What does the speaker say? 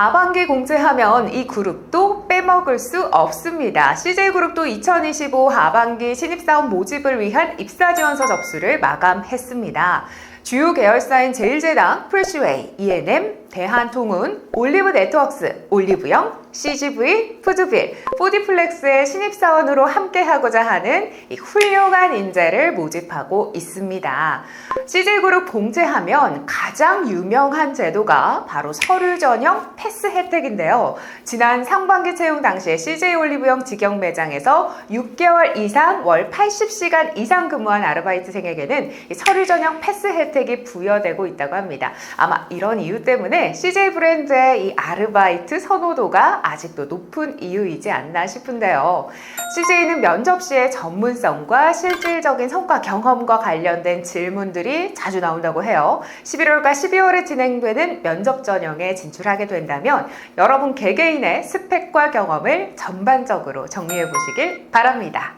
하반기 공채하면 이 그룹도 빼먹을 수 없습니다. CJ그룹도 2025 하반기 신입사원 모집을 위한 입사지원서 접수를 마감했습니다. 주요 계열사인 제일제당, 프레시웨이, E&M, 대한통운, 올리브 네트워크스, 올리브영, CGV, 푸드빌, 포디플렉스의 신입사원으로 함께하고자 하는 이 훌륭한 인재를 모집하고 있습니다. CJ그룹 공채하면 가장 유명한 제도가 바로 서류 전형 패스 혜택인데요. 지난 상반기 채용 당시에 CJ 올리브영 직영 매장에서 6개월 이상 월 80시간 이상 근무한 아르바이트생에게는 이 서류 전형 패스 혜택이 부여되고 있다고 합니다. 아마 이런 이유 때문에 CJ 브랜드의 이 아르바이트 선호도가 아직도 높은 이유이지 않나 싶은데요. CJ는 면접 시에 전문성과 실질적인 성과 경험과 관련된 질문들이 자주 나온다고 해요. 11월 과 12월에 진행되는 면접 전형에 진출하게 된다면 여러분 개개인의 스펙과 경험을 전반적으로 정리해 보시길 바랍니다.